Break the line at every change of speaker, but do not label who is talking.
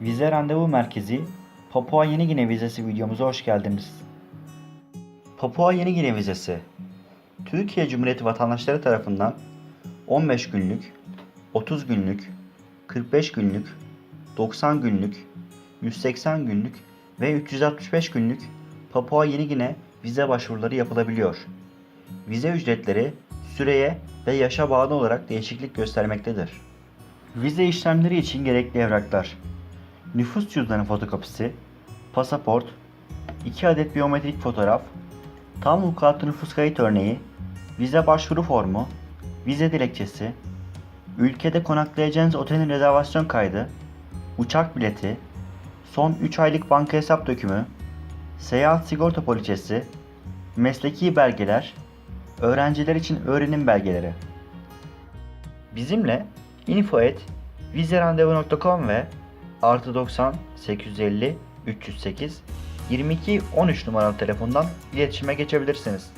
Vize Randevu Merkezi Papua Yeni Gine vizesi videomuza hoş geldiniz. Papua Yeni Gine vizesi Türkiye Cumhuriyeti vatandaşları tarafından 15 günlük, 30 günlük, 45 günlük, 90 günlük, 180 günlük ve 365 günlük Papua Yeni Gine vize başvuruları yapılabiliyor. Vize ücretleri süreye ve yaşa bağlı olarak değişiklik göstermektedir. Vize işlemleri için gerekli evraklar Nüfus cüzdanı fotokopisi, pasaport, 2 adet biyometrik fotoğraf, tam vukuatlı nüfus kayıt örneği, vize başvuru formu, vize dilekçesi, ülkede konaklayacağınız otelin rezervasyon kaydı, uçak bileti, son 3 aylık banka hesap dökümü, seyahat sigorta poliçesi, mesleki belgeler, öğrenciler için öğrenim belgeleri. Bizimle info et vizerandevu.com ve artı 90 850 308 22 13 numaralı telefondan iletişime geçebilirsiniz.